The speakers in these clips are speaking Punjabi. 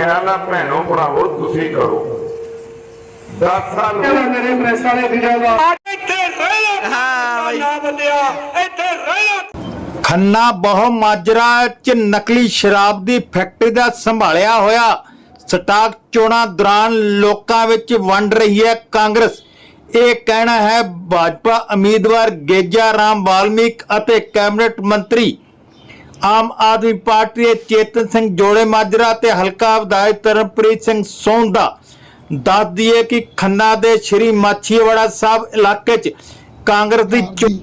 ਖਿਆਲ ਆ ਭੈਣੋ ਭਰਾਵੋ ਤੁਸੀਂ ਕਰੋ। 10 ਸਾਲ ਮੇਰੇ ਪ੍ਰੈਸ ਵਾਲੇ ਵੀਰਾਂ ਦਾ ਇੱਥੇ ਰਹਿ ਹਾਂ ਬਈ। ਨਾ ਬੰਦਿਆ ਇੱਥੇ ਰਹਿ ਖੰਨਾ ਬਹੁ ਮਾਜਰਾ ਚ ਨਕਲੀ ਸ਼ਰਾਬ ਦੀ ਫੈਕਟਰੀ ਦਾ ਸੰਭਾਲਿਆ ਹੋਇਆ। ਸਟਾਕ ਚੋਣਾਂ ਦੌਰਾਨ ਲੋਕਾਂ ਵਿੱਚ ਵੰਡ ਰਹੀ ਹੈ ਕਾਂਗਰਸ। ਇਹ ਕਹਿਣਾ ਹੈ ਭਾਜਪਾ ਉਮੀਦਵਾਰ ਗੇਜਾ ਰਾਮ ਵਾਲਮੀਕ ਅਤੇ ਕੈਬਨਿਟ ਮੰਤਰੀ ਆਮ ਆਦਮੀ ਪਾਰਟੀ ਦੇ ਚੇਤਨ ਸਿੰਘ ਜੋੜੇ ਮਾਜਰਾ ਤੇ ਹਲਕਾ ਵਿਧਾਇਕ ਤਰਨਪ੍ਰੀਤ ਸਿੰਘ ਸੋਨ ਦਾ ਦੱਸ ਦਈਏ ਕਿ ਖੰਨਾ ਦੇ ਸ਼੍ਰੀ ਮਾਛੀਵਾੜਾ ਸਾਹਿਬ ਇਲਾਕੇ 'ਚ ਕਾਂਗਰਸ ਦੀ ਚੋ- ਦੀ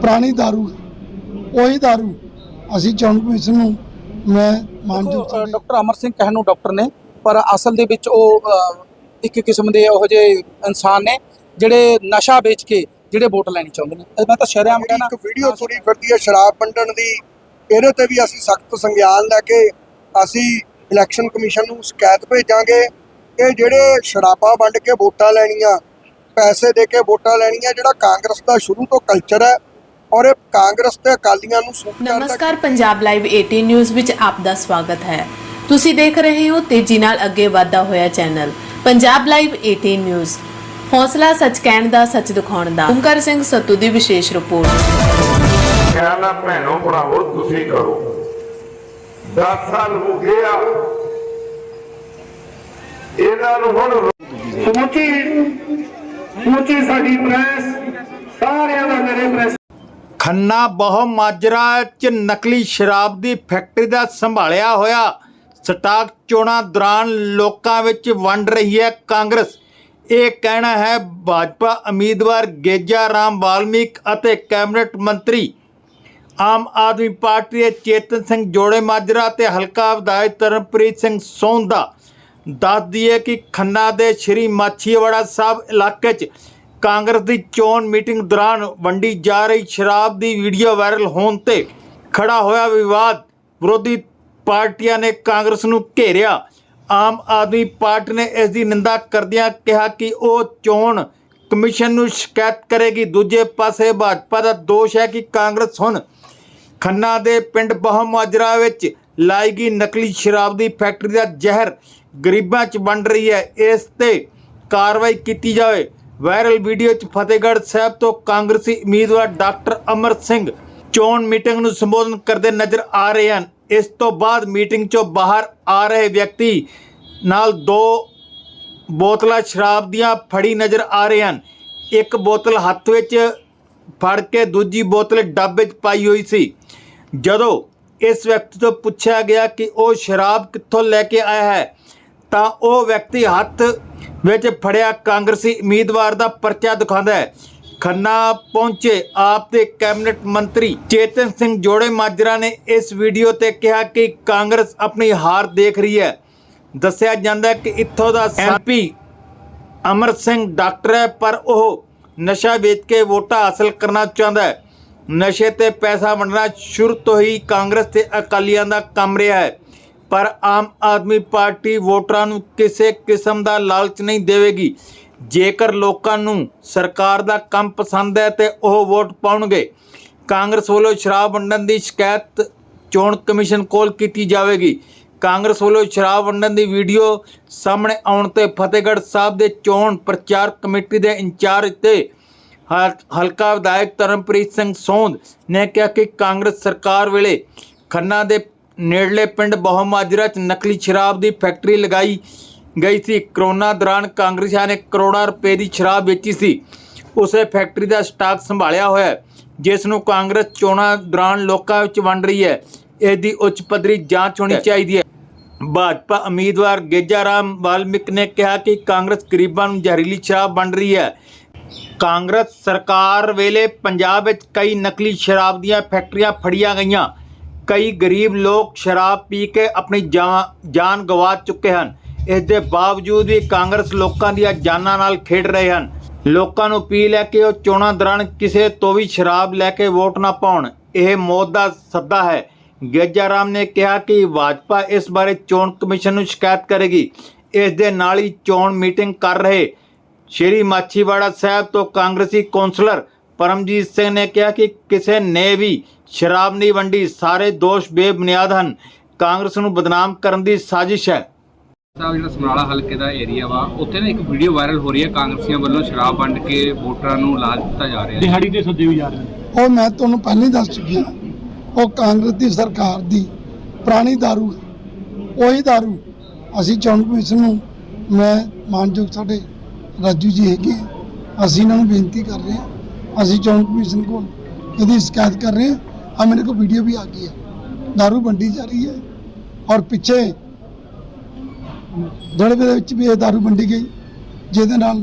ਪੁਰਾਣੀ दारू ਹੈ ਉਹੀ दारू ਅਸੀਂ ਚੋਣ ਕਮਿਸ਼ਨ ਨੂੰ ਮੈਂ ਮਾਨਯੋਗ ਦੇਖੋ, ਅ, ਡਾਕਟਰ ਅਮਰ ਸਿੰਘ ਕਹਿਣ ਨੂੰ ਡਾਕਟਰ ਨੇ ਪਰ ਅਸਲ ਦੇ ਵਿੱਚ ਉਹ ਅ, ਇੱਕ ਕਿਸਮ ਦੇ ਉਹੋ ਜਿਹੇ ਇਨਸਾਨ ਨੇ ਜਿਹੜੇ ਨਸ਼ਾ ਵੇਚ ਕੇ ਜਿਹੜੇ ਵੋਟ ਲੈਣੀ ਚਾਹੁੰਦੇ ਨੇ ਇਹ ਮੈਂ ਤਾਂ ਸ਼ਰਿਆਮ ਕਹਿਣਾ ਇੱਕ ਵੀਡੀਓ ਤੁਰੀ ਫਿਰਦੀ ਹੈ ਸ਼ਰਾਬ ਵੰਡਣ ਦੀ ਇਹਦੇ ਤੇ ਵੀ ਅਸੀਂ ਸਖਤ ਸੰਗਿਆਨ ਲੈ ਕੇ ਅਸੀਂ ਇਲੈਕਸ਼ਨ ਕਮਿਸ਼ਨ ਨੂੰ ਸ਼ਿਕਾਇਤ ਭੇਜਾਂਗੇ। ਕਿ ਜਿਹੜੇ ਸ਼ਰਾਬਾਂ ਵੰਡ ਕੇ ਵੋਟਾਂ ਲੈਣੀਆਂ, ਪੈਸੇ ਦੇ ਕੇ ਵੋਟਾਂ ਲੈਣੀਆਂ, ਜਿਹੜਾ ਕਾਂਗਰਸ ਦਾ ਸ਼ੁਰੂ ਤੋਂ ਕਲਚਰ ਹੈ ਔਰ ਇਹ ਕਾਂਗਰਸ ਤੇ ਅਕਾਲੀਆਂ ਨੂੰ ਸੂਟ ਕਰਦਾ ਨਮਸਕਾਰ, ਪੰਜਾਬ ਲਾਈਵ 18 ਨਿਊਜ਼ ਵਿੱਚ ਆਪ ਦਾ ਸਵਾਗਤ ਹੈ। ਤੁਸੀਂ ਦੇਖ ਰਹੇ ਹੋ ਤੇਜ਼ੀ ਨਾਲ ਅੱਗੇ ਵਧਦਾ ਹੋਇਆ ਚੈਨਲ, ਪੰਜਾਬ ਲਾਈਵ 18 ਨਿਊਜ਼ ਹੌਸਲਾ ਸੱਚ ਕਹਿਣ ਦਾ, ਸੱਚ ਦਿਖਾਉਣ ਦਾ। ਓਮਕਾਰ ਸਿੰਘ ਸੱਤੂ ਦੀ ਵਿਸ਼ੇਸ਼ ਰਿਪੋਰਟ। ਖਿਆਲ ਆ ਭੈਣੋ ਭਰਾਵੋ, ਤੁਸੀਂ ਕਰੋ। 10 ਸਾਲ ਹੋ ਗਿਆ ਇਹਨਾਂ ਨੂੰ ਹੁਣ ਸਮੁੱਚੀ ਸਮੁੱਚੀ ਸਾਡੀ ਪ੍ਰੈਸ, ਸਾਰਿਆਂ ਦਾ ਮੇਰੇ ਪ੍ਰੈਸ। ਖੰਨਾ ਬਹੁ ਮਾਜਰਾ ਚ ਨਕਲੀ ਸ਼ਰਾਬ ਦੀ ਫੈਕਟਰੀ ਦਾ ਸੰਭਾਲਿਆ ਹੋਇਆ ਸਟਾਕ ਚੋਣਾਂ ਦੌਰਾਨ ਲੋਕਾਂ ਵਿੱਚ ਵੰਡ ਰਹੀ ਹੈ ਕਾਂਗਰਸ। ਇਹ ਕਹਿਣਾ ਹੈ ਭਾਜਪਾ ਉਮੀਦਵਾਰ ਗੇਜਾ ਰਾਮ ਵਾਲਮੀਕ ਅਤੇ ਕੈਬਨਿਟ ਮੰਤਰੀ ਆਮ ਆਦਮੀ ਪਾਰਟੀ ਦੇ ਚੇਤਨ ਸਿੰਘ ਜੋੜੇ ਮਾਜਰਾ ਤੇ ਹਲਕਾ ਵਿਧਾਇਕ ਤਰਨਪ੍ਰੀਤ ਸਿੰਘ ਸੋਨ ਦਾ ਦੱਸ ਦਈਏ ਕਿ ਖੰਨਾ ਦੇ ਸ਼੍ਰੀ ਮਾਛੀਵਾੜਾ ਸਾਹਿਬ ਇਲਾਕੇ 'ਚ ਕਾਂਗਰਸ ਦੀ ਚੋਣ ਮੀਟਿੰਗ ਦੌਰਾਨ ਵੰਡੀ ਜਾ ਰਹੀ ਸ਼ਰਾਬ ਦੀ ਵੀਡੀਓ ਵਾਇਰਲ ਹੋਣ ਤੇ ਖੜਾ ਹੋਇਆ ਵਿਵਾਦ ਵਿਰੋਧੀ ਪਾਰਟੀਆਂ ਨੇ ਕਾਂਗਰਸ ਨੂੰ ਘੇਰਿਆ। ਆਮ ਆਦਮੀ ਪਾਰਟੀ ਨੇ ਇਸ ਦੀ ਨਿੰਦਾ ਕਰਦਿਆਂ ਕਿਹਾ ਕਿ ਉਹ ਚੋਣ ਕਮਿਸ਼ਨ ਨੂੰ ਸ਼ਿਕਾਇਤ ਕਰੇਗੀ। ਦੂਜੇ ਪਾਸੇ ਭਾਜਪਾ ਦਾ ਦੋਸ਼ ਹੈ ਕਿ ਕਾਂਗਰਸ ਹੁਣ ਖੰਨਾ ਦੇ ਪਿੰਡ ਬਹੁਮਾਜਰਾ ਵਿੱਚ ਲਾਈ ਗਈ ਨਕਲੀ ਸ਼ਰਾਬ ਦੀ ਫੈਕਟਰੀ ਦਾ ਜ਼ਹਿਰ ਗਰੀਬਾਂ 'ਚ ਵੰਡ ਰਹੀ ਹੈ। ਇਸ ਤੇ ਕਾਰਵਾਈ ਕੀਤੀ ਜਾਵੇ। ਵਾਇਰਲ ਵੀਡੀਓ 'ਚ ਫਤਿਹਗੜ੍ਹ ਸਾਹਿਬ ਤੋਂ ਕਾਂਗਰਸੀ ਉਮੀਦਵਾਰ ਡਾਕਟਰ ਅਮਰ ਸਿੰਘ ਚੋਣ ਮੀਟਿੰਗ ਨੂੰ ਸੰਬੋਧਨ ਕਰਦੇ ਨਜ਼ਰ ਆ ਰਹੇ ਹਨ। ਇਸ ਤੋਂ ਬਾਅਦ ਮੀਟਿੰਗ 'ਚੋਂ ਬਾਹਰ ਆ ਰਹੇ ਵਿਅਕਤੀ ਨਾਲ ਦੋ ਬੋਤਲਾਂ ਸ਼ਰਾਬ ਦੀਆਂ ਫੜੀ ਨਜ਼ਰ ਆ ਰਹੇ ਹਨ। ਇੱਕ ਬੋਤਲ ਹੱਥ ਵਿੱਚ ਫੜ ਕੇ ਦੂਜੀ ਬੋਤਲ ਡੱਬੇ 'ਚ ਪਾਈ ਹੋਈ ਸੀ। ਜਦੋਂ ਇਸ ਵਿਅਕਤੀ ਤੋਂ ਪੁੱਛਿਆ ਗਿਆ ਕਿ ਉਹ ਸ਼ਰਾਬ ਕਿੱਥੋਂ ਲੈ ਕੇ ਆਇਆ ਹੈ, ਤਾਂ ਉਹ ਵਿਅਕਤੀ ਹੱਥ ਵਿੱਚ ਫੜਿਆ ਕਾਂਗਰਸੀ ਉਮੀਦਵਾਰ ਦਾ ਪਰਚਾ ਦਿਖਾਉਂਦਾ ਹੈ। ਖੰਨਾ ਪਹੁੰਚੇ ਆਪ ਦੇ ਕੈਬਨਿਟ ਮੰਤਰੀ ਚੇਤਨ ਸਿੰਘ ਜੋੜੇ ਮਾਜਰਾ ਨੇ ਇਸ ਵੀਡੀਓ ਤੇ ਕਿਹਾ ਕਿ ਕਾਂਗਰਸ ਆਪਣੀ ਹਾਰ ਦੇਖ ਰਹੀ ਹੈ। ਦੱਸਿਆ ਜਾਂਦਾ ਹੈ ਕਿ ਇੱਥੋਂ ਦਾ ਐਮਪੀ ਅਮਰ ਸਿੰਘ ਡਾਕਟਰ ਹੈ, ਪਰ ਉਹ ਨਸ਼ਾ ਵੇਚ ਕੇ ਵੋਟਾਂ ਹਾਸਲ ਕਰਨਾ ਚਾਹੁੰਦਾ ਹੈ। ਨਸ਼ੇ ਤੇ ਪੈਸਾ ਵੰਡਣਾ ਸ਼ੁਰੂ ਤੋਂ ਹੀ ਕਾਂਗਰਸ ਤੇ ਅਕਾਲੀਆਂ ਦਾ ਕੰਮ ਰਿਹਾ ਹੈ। ਪਰ ਆਮ ਆਦਮੀ ਪਾਰਟੀ ਵੋਟਰਾਂ ਨੂੰ ਕਿਸੇ ਕਿਸਮ ਦਾ ਲਾਲਚ ਨਹੀਂ ਦੇਵੇਗੀ। ਜੇਕਰ ਲੋਕਾਂ ਨੂੰ ਸਰਕਾਰ ਦਾ ਕੰਮ ਪਸੰਦ ਹੈ ਤੇ ਉਹ ਵੋਟ ਪਾਉਣਗੇ। ਕਾਂਗਰਸ ਵੱਲੋਂ ਸ਼ਰਾਬ ਵੰਡਣ ਦੀ ਸ਼ਿਕਾਇਤ ਚੋਣ ਕਮਿਸ਼ਨ ਕੋਲ ਕੀਤੀ ਜਾਵੇਗੀ। ਕਾਂਗਰਸ ਵੱਲੋਂ ਸ਼ਰਾਬ ਵੰਡਣ ਦੀ ਵੀਡੀਓ ਸਾਹਮਣੇ ਆਉਣ ਤੇ ਫਤਿਹਗੜ੍ਹ ਸਾਹਿਬ ਦੇ ਚੋਣ ਪ੍ਰਚਾਰ ਕਮੇਟੀ ਦੇ ਇੰਚਾਰਜ ਤੇ ਹਲ- ਹਲਕਾ ਵਿਧਾਇਕ ਤਰਨਪ੍ਰੀਤ ਸਿੰਘ ਸੋਂਦ ਨੇ ਕਿਹਾ ਕਿ ਕਾਂਗਰਸ ਸਰਕਾਰ ਵੇਲੇ ਖੰਨਾ ਦੇ ਨੇੜਲੇ ਪਿੰਡ ਬਹੁਮਾਜਰਾ 'ਚ ਨਕਲੀ ਸ਼ਰਾਬ ਦੀ ਫੈਕਟਰੀ ਲਗਾਈ ਗਈ ਸੀ। ਕਰੋਨਾ ਦੌਰਾਨ ਕਾਂਗਰਸੀਆਂ ਨੇ ਕਰੋੜਾਂ ਰੁਪਏ ਦੀ ਸ਼ਰਾਬ ਵੇਚੀ ਸੀ। ਉਸੇ ਫੈਕਟਰੀ ਦਾ ਸਟਾਕ ਸੰਭਾਲਿਆ ਹੋਇਆ ਹੈ ਜਿਸ ਨੂੰ ਕਾਂਗਰਸ ਚੋਣਾਂ ਦੌਰਾਨ ਲੋਕਾਂ ਵਿੱਚ ਵੰਡ ਰਹੀ ਹੈ। ਇਸ ਦੀ ਉੱਚ ਪੱਧਰੀ ਜਾਂਚ ਹੋਣੀ ਚਾਹੀਦੀ ਹੈ। ਭਾਜਪਾ ਉਮੀਦਵਾਰ ਗੇਜਾ ਰਾਮ ਵਾਲਮਿਕ ਨੇ ਕਿਹਾ ਕਿ ਕਾਂਗਰਸ ਗਰੀਬਾਂ ਨੂੰ ਜ਼ਹਿਰੀਲੀ ਸ਼ਰਾਬ ਵੰਡ ਰਹੀ ਹੈ। ਕਾਂਗਰਸ ਸਰਕਾਰ ਵੇਲੇ ਪੰਜਾਬ ਵਿੱਚ ਕਈ ਨਕਲੀ ਸ਼ਰਾਬ ਦੀਆਂ ਫੈਕਟਰੀਆਂ ਫੜੀਆਂ ਗਈਆਂ। ਕਈ ਗਰੀਬ ਲੋਕ ਸ਼ਰਾਬ ਪੀ ਕੇ ਆਪਣੀ ਜਾਨ ਗਵਾ ਚੁੱਕੇ ਹਨ। ਇਸ ਦੇ ਬਾਵਜੂਦ ਵੀ ਕਾਂਗਰਸ ਲੋਕਾਂ ਦੀਆਂ ਜਾਨਾਂ ਨਾਲ ਖੇਡ ਰਹੇ ਹਨ। ਲੋਕਾਂ ਨੂੰ ਅਪੀਲ ਹੈ ਕਿ ਉਹ ਚੋਣਾਂ ਦੌਰਾਨ ਕਿਸੇ ਤੋਂ ਵੀ ਸ਼ਰਾਬ ਲੈ ਕੇ ਵੋਟ ਨਾ ਪਾਉਣ। ਇਹ ਮੌਤ ਦਾ ਸੱਦਾ ਹੈ। ਗੇਜਾ ਰਾਮ ਨੇ ਕਿਹਾ ਕਿ ਭਾਜਪਾ ਇਸ ਬਾਰੇ ਚੋਣ ਕਮਿਸ਼ਨ ਨੂੰ ਸ਼ਿਕਾਇਤ ਕਰੇਗੀ। ਇਸ ਦੇ ਨਾਲ ਹੀ ਚੋਣ ਮੀਟਿੰਗ ਕਰ ਰਹੇ ਸ਼੍ਰੀ ਮਾਛੀਵਾੜਾ ਸਾਹਿਬ ਤੋਂ ਕਾਂਗਰਸੀ ਕੌਂਸਲਰ ਪਰਮਜੀਤ ਸਿੰਘ ਨੇ ਕਿਹਾ ਕਿ ਕਿਸੇ ਨੇ ਵੀ ਸ਼ਰਾਬ ਨਹੀਂ ਵੰਡੀ ਸਾਰੇ ਦੋਸ਼ ਬੇਬੁਨਿਆਦ ਹਨ। ਕਾਂਗਰਸ ਨੂੰ ਬਦਨਾਮ ਕਰਨ ਦੀ ਸਾਜ਼ਿਸ਼ ਹੈ। ਸਾਹਿਬ ਜਿਹੜਾ ਸਮਰਾਲਾ ਹਲਕੇ ਦਾ ਏਰੀਆ ਵਾ ਉੱਥੇ ਨਾ ਇੱਕ ਵੀਡੀਓ ਵਾਇਰਲ ਹੋ ਰਹੀ ਹੈ। ਕਾਂਗਰਸੀਆਂ ਵੱਲੋਂ ਸ਼ਰਾਬ ਵੰਡ ਕੇ ਵੋਟਰਾਂ ਨੂੰ ਲਾਲਚ ਦਿੱਤਾ ਜਾ ਰਿਹਾ ਹੈ। ਦਿਹਾੜੀ ਤੇ ਸੱਦੇ ਵੀ ਜਾ ਰਹੇ ਨੇ। ਉਹ ਮੈਂ ਤੁਹਾਨੂੰ ਪਹਿਲਾਂ ਹੀ ਦੱਸ ਚੁੱਕਿਆ ਉਹ ਕਾਂਗਰਸ ਦੀ ਸਰਕਾਰ ਦੀ ਪੁਰਾਣੀ दारू ਹੈ ਉਹੀ दारू ਅਸੀਂ ਚੋਣ ਕਮਿਸ਼ਨ ਨੂੰ ਮੈਂ ਮਾਨਯੋਗ ਸਾਡੇ ਰਾਜੂ ਜੀ ਹੈਗੇ ਆ। ਅਸੀਂ ਇਹਨਾਂ ਨੂੰ ਬੇਨਤੀ ਕਰ ਰਹੇ ਹਾਂ ਅਸੀਂ ਚੋਣ ਕਮਿਸ਼ਨ ਕੋਲ ਇਹਦੀ ਸ਼ਿਕਾਇਤ ਕਰ ਰਹੇ ਹਾਂ ਆ ਮੇਰੇ ਕੋਲ ਵੀਡੀਓ ਵੀ ਆ ਗਈ ਹੈ दारू ਵੰਡੀ ਜਾ ਰਹੀ ਹੈ ਔਰ ਪਿੱਛੇ ਦੜਵੇ ਦੇ ਵਿੱਚ ਵੀ ਇਹ दारू ਵੰਡੀ ਗਈ ਜਿਹਦੇ ਨਾਲ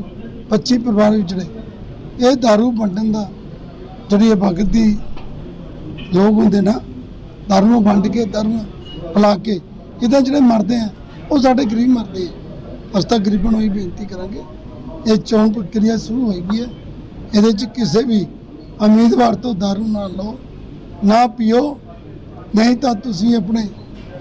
25 ਪਰਿਵਾਰ ਵਿਛੜੇ ਇਹ दारू ਵੰਡਣ ਦਾ ਜਿਹੜੀ ਇਹ ਭਗਤ ਦੀ ਲੋਕ ਹੁੰਦੇ ਨਾ, ਦਾਰੂ ਨੂੰ ਵੰਡ ਕੇ, ਦਾਰੂ ਨੂੰ ਪਿਲਾ ਕੇ ਇਹਦਾ ਜਿਹੜੇ ਮਰਦੇ ਆ, ਉਹ ਸਾਡੇ ਗਰੀਬ ਮਰਦੇ ਆ। ਅਸੀਂ ਤਾਂ ਗਰੀਬਾਂ ਨੂੰ ਹੀ ਬੇਨਤੀ ਕਰਾਂਗੇ, ਇਹ ਚੋਣ ਪ੍ਰਕਿਰਿਆ ਸ਼ੁਰੂ ਹੋਈ ਵੀ ਹੈ। ਇਹਦੇ 'ਚ ਕਿਸੇ ਵੀ ਉਮੀਦਵਾਰ ਤੋਂ ਦਾਰੂ ਨਾ ਲਓ, ਨਾ ਪੀਓ, ਨਹੀਂ ਤਾਂ ਤੁਸੀਂ ਆਪਣੇ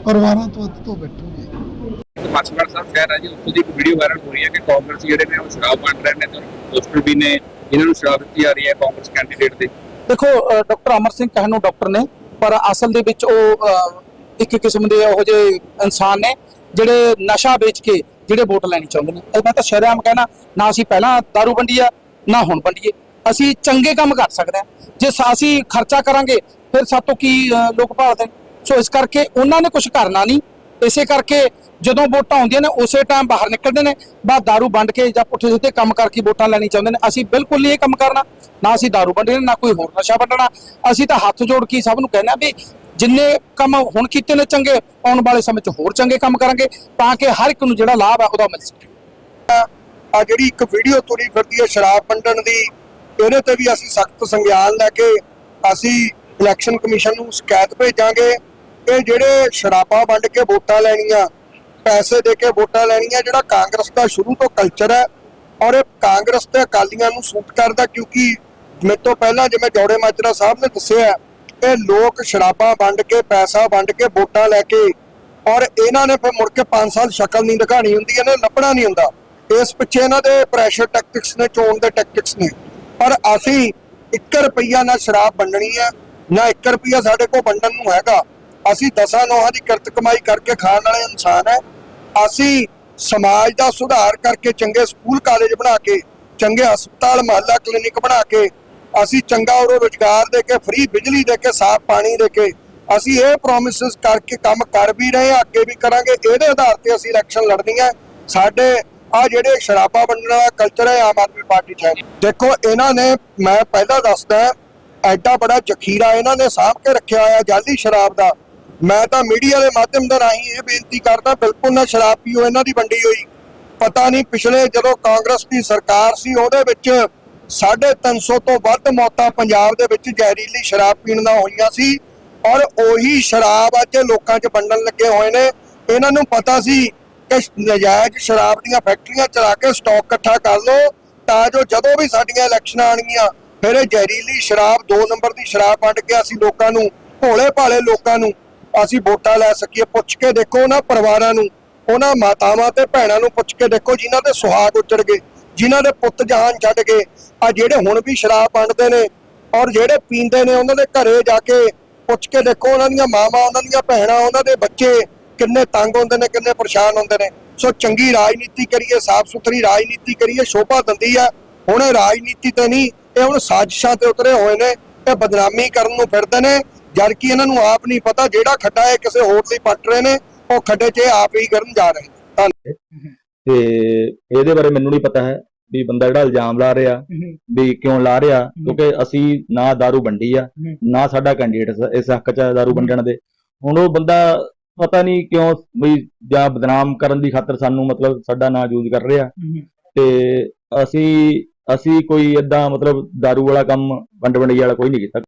ਪਰਿਵਾਰਾਂ ਤੋਂ ਅੱਧ ਤੋਂ ਬੈਠੋਗੇ। ਮਾਸਕਰ ਸਾਹਿਬ ਕਹਿ ਰਿਹਾ ਜੀ, ਉੱਥੋਂ ਦੀ ਇੱਕ ਵੀਡੀਓ ਵਾਇਰਲ ਹੋ ਰਹੀ ਹੈ ਕਿ ਕਾਂਗਰਸੀ ਜਿਹੜੇ ਨੇ ਉਹ ਸ਼ਰਾਬ ਵੰਡ ਰਹੇ ਨੇ, ਤੇ ਪੋਸਟਰ ਵੀ ਨੇ, ਇਹਨਾਂ ਨੂੰ ਸ਼ਰਾਬ ਦਿੱਤੀ ਜਾ ਰਹੀ ਹੈ ਕਾਂਗਰਸ ਕੈਂਡੀਡੇਟ ਦੇ। ਦੇਖੋ ਡਾਕਟਰ ਅਮਰ ਸਿੰਘ ਕਹਿਣ ਨੂੰ ਡਾਕਟਰ ਨੇ, ਪਰ ਅਸਲ ਦੇ ਵਿੱਚ ਉਹ ਇੱਕ ਕਿਸਮ ਦੇ ਉਹੋ ਜਿਹੇ ਇਨਸਾਨ ਨੇ, ਜਿਹੜੇ ਨਸ਼ਾ ਵੇਚ ਕੇ ਜਿਹੜੇ ਵੋਟ ਲੈਣੀ ਚਾਹੁੰਦੇ ਨੇ। ਇਹ ਮੈਂ ਤਾਂ ਸ਼ਰੇਆਮ ਕਹਿਣਾ, ਨਾ ਅਸੀਂ ਪਹਿਲਾਂ दारू ਵੰਡੀ ਆ, ਨਾ ਹੁਣ ਵੰਡੀਏ। ਅਸੀਂ ਚੰਗੇ ਕੰਮ ਕਰ ਸਕਦੇ ਹਾਂ ਜੇ ਅਸੀਂ ਖਰਚਾ ਕਰਾਂਗੇ, ਫਿਰ ਸਾਤੋਂ ਕੀ ਲੋਕ ਭਾਲਦੇ ਨੇ? ਸੋ ਇਸ ਕਰਕੇ ਉਹਨਾਂ ਨੇ ਕੁਝ ਕਰਨਾ ਨਹੀਂ। ਇਸੇ ਕਰਕੇ ਜਦੋਂ ਵੋਟਾਂ ਆਉਂਦੀਆਂ ਨੇ ਉਸੇ ਟਾਈਮ ਬਾਹਰ ਨਿਕਲਦੇ ਨੇ ਬਾਅਦ दारू ਵੰਡ ਕੇ ਜਾਂ ਪੁੱਠੇ ਸਿੱਧੇ ਕੰਮ ਕਰਕੇ ਵੋਟਾਂ ਲੈਣੀ ਚਾਹੁੰਦੇ ਨੇ ਅਸੀਂ ਬਿਲਕੁਲ ਨਹੀਂ ਇਹ ਕੰਮ ਕਰਨਾ ਨਾ ਅਸੀਂ दारू ਵੰਡਣਾ ਨਾ ਕੋਈ ਹੋਰ ਨਸ਼ਾ ਵੰਡਣਾ ਅਸੀਂ ਤਾਂ ਹੱਥ ਜੋੜ ਕੇ ਹੀ ਸਭ ਨੂੰ ਕਹਿਣਾ ਵੀ ਜਿੰਨੇ ਕੰਮ ਹੁਣ ਕੀਤੇ ਨੇ ਚੰਗੇ ਆਉਣ ਵਾਲੇ ਸਮੇਂ 'ਚ ਹੋਰ ਚੰਗੇ ਕੰਮ ਕਰਾਂਗੇ ਤਾਂ ਕਿ ਹਰ ਇੱਕ ਨੂੰ ਜਿਹੜਾ ਲਾਭ ਹੈ ਉਹਦਾ ਮਿਲ ਸਕੇ ਆ ਜਿਹੜੀ ਇੱਕ ਵੀਡੀਓ ਤੁਰੀ ਫਿਰਦੀ ਹੈ ਸ਼ਰਾਬ ਵੰਡਣ ਦੀ ਇਹਦੇ ਤੇ ਵੀ ਅਸੀਂ ਸਖਤ ਸੰਗਿਆਨ ਲੈ ਕੇ ਅਸੀਂ ਇਲੈਕਸ਼ਨ ਕਮਿਸ਼ਨ ਨੂੰ ਸ਼ਿਕਾਇਤ ਭੇਜਾਂਗੇ ਇਹ ਜਿਹੜੇ ਸ਼ਰਾਬਾਂ ਵੰਡ ਕੇ ਵੋਟਾਂ ਲੈਣੀਆਂ ਪੈਸੇ ਦੇ ਕੇ ਵੋਟਾਂ ਲੈਣੀਆਂ, ਜਿਹੜਾ ਕਾਂਗਰਸ ਦਾ ਸ਼ੁਰੂ ਤੋਂ ਕਲਚਰ ਹੈ ਔਰ ਇਹ ਕਾਂਗਰਸ ਤੇ ਅਕਾਲੀਆਂ ਨੂੰ ਸੂਟ ਕਰਦਾ ਕਿਉਂਕਿ ਮੇਰੇ ਤੋਂ ਪਹਿਲਾਂ ਜਿਵੇਂ ਜੋੜੇ ਮਾਜਰਾ ਸਾਹਿਬ ਨੇ ਦੱਸਿਆ ਇਹ ਲੋਕ ਸ਼ਰਾਬਾਂ ਵੰਡ ਕੇ, ਪੈਸਾ ਵੰਡ ਕੇ ਵੋਟਾਂ ਲੈ ਕੇ ਔਰ ਇਹਨਾਂ ਨੇ ਫਿਰ ਮੁੜ ਕੇ 5 ਸਾਲ ਸ਼ਕਲ ਨਹੀਂ ਦਿਖਾਣੀ ਹੁੰਦੀ, ਇਹਨੇ ਲੱਭਣਾ ਨਹੀਂ ਹੁੰਦਾ। ਇਸ ਪਿੱਛੇ ਇਹਨਾਂ ਦੇ ਪ੍ਰੈਸ਼ਰ ਟੈਕਟਿਕਸ ਨੇ, ਚੋਣ ਦੇ ਟੈਕਟਿਕਸ ਨੇ। ਪਰ ਅਸੀਂ 1 ਰੁਪਈਆ ਨਾ ਸ਼ਰਾਬ ਵੰਡਣੀ ਹੈ, ਨਾ 1 ਰੁਪਈਆ ਸਾਡੇ ਕੋਲ ਵੰਡਣ ਨੂੰ ਹੈਗਾ। ਅਸੀਂ ਦਸਾਂ ਨੋਹਾਂ ਦੀ ਕਿਰਤ ਕਮਾਈ ਕਰਕੇ ਖਾਣ ਵਾਲੇ ਇਨਸਾਨ ਹੈ ਅਸੀਂ ਸਮਾਜ ਦਾ ਸੁਧਾਰ ਕਰਕੇ ਚੰਗੇ ਸਕੂਲ ਕਾਲਜ ਬਣਾ ਕੇ, ਚੰਗੇ ਹਸਪਤਾਲ, ਮਹੱਲਾ ਕਲੀਨਿਕ ਬਣਾ ਕੇ, ਅਸੀਂ ਚੰਗਾ ਔਰ ਰੋਜ਼ਗਾਰ ਦੇ ਕੇ, ਫ੍ਰੀ ਬਿਜਲੀ ਦੇ ਕੇ, ਸਾਫ਼ ਪਾਣੀ ਦੇ ਕੇ, ਅਸੀਂ ਇਹ ਪ੍ਰੋਮਿਸਸ ਕਰਕੇ ਕੰਮ ਕਰ ਵੀ ਰਹੇ ਹਾਂ, ਅੱਗੇ ਵੀ ਕਰਾਂਗੇ, ਇਹਦੇ ਆਧਾਰ ਤੇ ਅਸੀਂ ਇਲੈਕਸ਼ਨ ਲੜਨੀ ਹੈ। ਸਾਡੇ ਆ ਜਿਹੜੇ ਸ਼ਰਾਬਾਂ ਵੰਡਣ ਦਾ ਕਲਚਰ ਹੈ, ਆਮ ਆਦਮੀ ਪਾਰਟੀ 'ਚ ਹੈ। ਦੇਖੋ, ਇਹਨਾਂ ਨੇ, ਮੈਂ ਪਹਿਲਾਂ ਦੱਸਦਾ, ਐਡਾ ਬੜਾ ਜ਼ਖੀਰਾ ਇਹਨਾਂ ਨੇ ਸਾਂਭ ਕੇ ਰੱਖਿਆ ਹੋਇਆ ਜਾਲੀ ਸ਼ਰਾਬ ਦਾ। ਮੈਂ ਤਾਂ ਮੀਡੀਆ ਦੇ ਮਾਧਿਅਮ ਦੇ ਰਾਹੀਂ ਇਹ ਬੇਨਤੀ ਕਰਦਾ, ਬਿਲਕੁਲ ਨਾ ਸ਼ਰਾਬ ਪੀਓ, ਇਹਨਾਂ ਦੀ ਵੰਡੀ ਹੋਈ। ਪਤਾ ਨਹੀਂ ਪਿਛਲੇ ਜਦੋਂ ਕਾਂਗਰਸ ਦੀ ਸਰਕਾਰ ਸੀ, ਉਹਦੇ ਵਿੱਚ 350 ਤੋਂ ਵੱਧ ਮੌਤਾਂ ਪੰਜਾਬ ਦੇ ਵਿੱਚ ਜ਼ਹਿਰੀਲੀ ਸ਼ਰਾਬ ਪੀਣ ਨਾਲ ਹੋਈਆਂ ਸੀ। ਔਰ ਉਹੀ ਸ਼ਰਾਬ ਅੱਜ ਲੋਕਾਂ 'ਚ ਵੰਡਣ ਲੱਗੇ ਹੋਏ ਨੇ। ਇਹਨਾਂ ਨੂੰ ਪਤਾ ਸੀ ਕਿ ਨਜਾਇਜ਼ ਸ਼ਰਾਬ ਦੀਆਂ ਫੈਕਟਰੀਆਂ ਚਲਾ ਕੇ ਸਟਾਕ ਇਕੱਠਾ ਕਰ ਲਓ, ਤਾਂ ਜੋ ਜਦੋਂ ਵੀ ਸਾਡੀਆਂ ਇਲੈਕਸ਼ਨਾਂ ਆਣਗੀਆਂ ਫਿਰ ਇਹ ਜ਼ਹਿਰੀਲੀ ਸ਼ਰਾਬ 2 ਨੰਬਰ ਦੀ ਸ਼ਰਾਬ ਵੰਡ ਕੇ ਅਸੀਂ ਲੋਕਾਂ ਨੂੰ ਭੋਲੇ ਭਾਲੇ ਲੋਕਾਂ ਨੂੰ ਅਸੀਂ ਵੋਟਾਂ ਲੈ ਸਕੀਏ, ਪੁੱਛ ਕੇ ਦੇਖੋ ਉਹਨਾਂ ਪਰਿਵਾਰਾਂ ਨੂੰ, ਉਹਨਾਂ ਮਾਤਾਵਾਂ ਤੇ ਭੈਣਾਂ ਨੂੰ ਪੁੱਛ ਕੇ ਦੇਖੋ ਜਿਨ੍ਹਾਂ ਦੇ ਸੁਹਾਗ ਉੱਜੜ ਗਏ, ਜਿਨ੍ਹਾਂ ਦੇ ਪੁੱਤ ਜਹਾਨ ਛੱਡ ਗਏ। ਆ ਜਿਹੜੇ ਹੁਣ ਵੀ ਸ਼ਰਾਬ ਵੰਡਦੇ ਨੇ ਔਰ ਜਿਹੜੇ ਪੀਂਦੇ ਨੇ, ਉਹਨਾਂ ਦੇ ਘਰੇ ਜਾ ਕੇ ਪੁੱਛ ਕੇ ਦੇਖੋ ਉਹਨਾਂ ਦੀਆਂ ਮਾਵਾਂ, ਉਹਨਾਂ ਦੀਆਂ ਭੈਣਾਂ, ਉਹਨਾਂ ਦੇ ਬੱਚੇ ਕਿੰਨੇ ਤੰਗ ਹੁੰਦੇ ਨੇ, ਕਿੰਨੇ ਪਰੇਸ਼ਾਨ ਹੁੰਦੇ ਨੇ। ਸੋ ਚੰਗੀ ਰਾਜਨੀਤੀ ਕਰੀਏ ਸਾਫ਼ ਸੁਥਰੀ ਰਾਜਨੀਤੀ ਕਰੀਏ, ਸ਼ੋਭਾ ਦਿੰਦੀ ਆ। ਹੁਣ ਇਹ ਰਾਜਨੀਤੀ ਤੇ ਨਹੀਂ, ਇਹ ਹੁਣ ਸਾਜ਼ਿਸ਼ਾਂ ਤੇ ਉਤਰੇ ਹੋਏ ਨੇ, ਇਹ ਬਦਨਾਮੀ ਕਰਨ ਨੂੰ ਫਿਰਦੇ ਨੇ। ਜਦ ਕਿ ਇਹਨਾਂ ਨੂੰ ਆਪ ਨਹੀਂ ਪਤਾ ਜਿਹੜਾ ਖੱਡਾ ਇਹ ਕਿਸੇ ਹੋਰ ਲਈ ਪੱਟ ਰਹੇ ਨੇ ਉਹ ਖੱਡੇ 'ਚ ਇਹ ਆਪ ਹੀ ਕਰਨ ਜਾ ਰਹੇ ਨੇ ਧੰਨਵਾਦ ਤੇ ਇਹਦੇ ਬਾਰੇ ਮੈਨੂੰ ਨਹੀਂ ਪਤਾ ਹੈ ਵੀ ਬੰਦਾ ਜਿਹੜਾ ਇਲਜ਼ਾਮ ਲਾ ਰਿਹਾ ਵੀ ਕਿਉਂ ਲਾ ਰਿਹਾ ਕਿਉਂਕਿ ਅਸੀਂ ਨਾ दारू ਵੰਡੀ ਆ ਨਾ ਸਾਡਾ ਕੈਂਡੀਡੇਟ ਇਸ ਹੱਕ 'ਚ ਆ दारू ਵੰਡਣ ਦੇ ਹੁਣ ਉਹ ਬੰਦਾ ਪਤਾ ਨਹੀਂ ਕਿਉਂ ਵੀ ਜਾਂ ਬਦਨਾਮ ਕਰਨ ਦੀ ਖਾਤਰ ਸਾਨੂੰ ਮਤਲਬ ਸਾਡਾ ਨਾਂ ਯੂਜ਼ ਕਰ ਰਿਹਾ ਤੇ ਅਸੀਂ ਅਸੀਂ ਕੋਈ ਏਦਾਂ ਮਤਲਬ दारू ਵਾਲਾ ਕੰਮ ਵੰਡ ਵੰਡਈ ਵਾਲਾ ਕੋਈ ਨਹੀਂ ਕੀਤਾ